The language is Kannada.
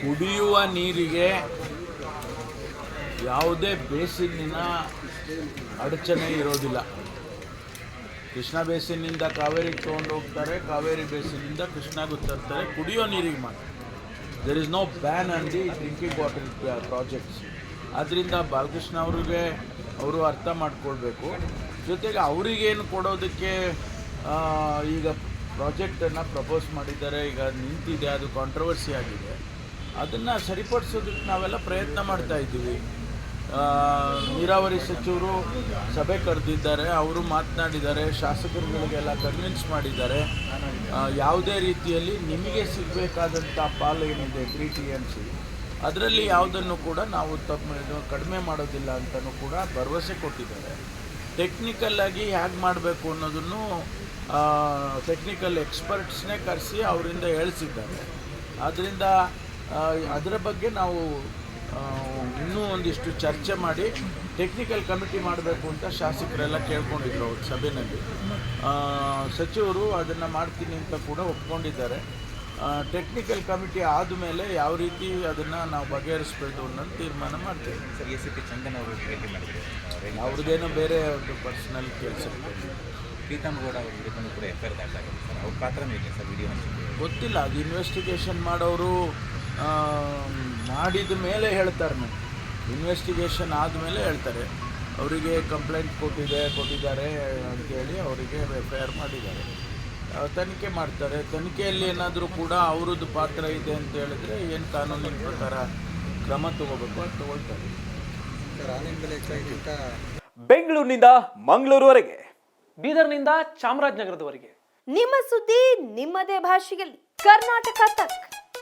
ಕುಡಿಯುವ ನೀರಿಗೆ ಯಾವುದೇ ಬೇಸಿನ್ನಿನ ಅಡಚಣೆ ಇರೋದಿಲ್ಲ. ಕೃಷ್ಣ ಬೇಸಿನಿಂದ ಕಾವೇರಿಗೆ ತೊಗೊಂಡು ಹೋಗ್ತಾರೆ, ಕಾವೇರಿ ಬೇಸಿನಿಂದ ಕೃಷ್ಣಗೂ ತರ್ತಾರೆ ಕುಡಿಯೋ ನೀರಿಗೆ ಮಾತ್ರ. There is no ban on the drinking water projects ಆದ್ದರಿಂದ ಬಾಲಕೃಷ್ಣ ಅವ್ರಿಗೆ ಅವರು ಅರ್ಥ ಮಾಡ್ಕೊಳ್ಬೇಕು. ಜೊತೆಗೆ ಅವರಿಗೇನು ಕೊಡೋದಕ್ಕೆ ಈಗ ಪ್ರಾಜೆಕ್ಟನ್ನು ಪ್ರಪೋಸ್ ಮಾಡಿದ್ದಾರೆ, ಈಗ ನಿಂತಿದೆ, ಅದು ಕಾಂಟ್ರವರ್ಸಿ ಆಗಿದೆ. ಅದನ್ನು ಸರಿಪಡಿಸೋದಕ್ಕೆ ನಾವೆಲ್ಲ ಪ್ರಯತ್ನ ಮಾಡ್ತಾ ಇದ್ದೀವಿ. ನೀರಾವರಿ ಸಚಿವರು ಸಭೆ ಕರೆದಿದ್ದಾರೆ, ಅವರು ಮಾತನಾಡಿದ್ದಾರೆ, ಶಾಸಕರುಗಳಿಗೆಲ್ಲ ಕನ್ವಿನ್ಸ್ ಮಾಡಿದ್ದಾರೆ. ಯಾವುದೇ ರೀತಿಯಲ್ಲಿ ನಿಮಗೆ ಸಿಗಬೇಕಾದಂಥ ಪಾಲು ಏನಿದೆ ತ್ರೀ ಟಿ ಎಂ ಸಿ ಅದರಲ್ಲಿ ಯಾವುದನ್ನು ಕೂಡ ನಾವು ತಮ್ಮ ಕಡಿಮೆ ಮಾಡೋದಿಲ್ಲ ಅಂತಲೂ ಕೂಡ ಭರವಸೆ ಕೊಟ್ಟಿದ್ದಾರೆ. ಟೆಕ್ನಿಕಲ್ ಆಗಿ ಹೇಗೆ ಮಾಡಬೇಕು ಅನ್ನೋದನ್ನು ಟೆಕ್ನಿಕಲ್ ಎಕ್ಸ್ಪರ್ಟ್ಸ್ನೇ ಕರೆಸಿ ಅವರಿಂದ ಹೇಳಿಸಿದ್ದಾರೆ. ಆದ್ದರಿಂದ ಅದರ ಬಗ್ಗೆ ನಾವು ಇನ್ನೂ ಒಂದಿಷ್ಟು ಚರ್ಚೆ ಮಾಡಿ ಟೆಕ್ನಿಕಲ್ ಕಮಿಟಿ ಮಾಡಬೇಕು ಅಂತ ಶಾಸಕರೆಲ್ಲ ಕೇಳ್ಕೊಂಡಿದ್ರು ಅವ್ರ ಸಭೆಯಲ್ಲಿ ಸಚಿವರು ಅದನ್ನು ಮಾಡ್ತೀನಿ ಅಂತ ಕೂಡ ಒಪ್ಕೊಂಡಿದ್ದಾರೆ. ಟೆಕ್ನಿಕಲ್ ಕಮಿಟಿ ಆದಮೇಲೆ ಯಾವ ರೀತಿ ಅದನ್ನು ನಾವು ಬಗೆಹರಿಸ್ಬೇಕು ಅನ್ನೋದು ತೀರ್ಮಾನ ಮಾಡ್ತೇವೆ. Sir A C P Chandan ಅವರು ಭೇಟಿ ಮಾಡಿದ್ರು. ಅವ್ರದ್ದೇನೋ ಬೇರೆ ಒಂದು ಪರ್ಸನಲ್ ಕೆಲಸ ಪ್ರೀತಮ್ಗೌಡ ಅವ್ರ ವಿರುದ್ಧನೂ ಕೂಡ ಎಫ್ ಐ ಆರ್ ದಾಖಲಾಗಿದೆ. ಸರ್ ಅವ್ರ ಪಾತ್ರನೇ ಇದೆ ಸರ್ ವಿಡಿಯೋ ಅಂತ ಗೊತ್ತಿಲ್ಲ ಅದು ಇನ್ವೆಸ್ಟಿಗೇಷನ್ ಮಾಡೋರು ಮಾಡಿದ ಮೇಲೆ ಹೇಳ್ತಾರೆ ನಾನು ಇನ್ವೆಸ್ಟಿಗೇಷನ್ ಆದಮೇಲೆ ಹೇಳ್ತಾರೆ. ಅವರಿಗೆ ಕಂಪ್ಲೇಂಟ್ ಕೊಟ್ಟಿದೆ ಕೊಟ್ಟಿದ್ದಾರೆ ಅಂತೇಳಿ ಅವರಿಗೆ ಎಫ್ ಐ ಆರ್ ಮಾಡಿದ್ದಾರೆ. ತನಿಖೆ ಮಾಡ್ತಾರೆ. ತನಿಖೆಯಲ್ಲಿ ಏನಾದರೂ ಕೂಡ ಅವ್ರದ್ದು ಪಾತ್ರ ಇದೆ ಅಂತ ಹೇಳಿದ್ರೆ ಏನು ಕಾನೂನಿನ ಪ್ರಕಾರ ಕ್ರಮ ತಗೋಬೇಕು ಅದು ತಗೊಳ್ತಾರೆ. ಬೆಂಗಳೂರಿನಿಂದ ಮಂಗಳೂರುವರೆಗೆ ಬೀದರ್ನಿಂದ ಚಾಮರಾಜನಗರದವರೆಗೆ. ನಿಮ್ಮ ಸುದ್ದಿ ನಿಮ್ಮದೇ ಭಾಷೆಯಲ್ಲಿ. ಕರ್ನಾಟಕ ತಕ್.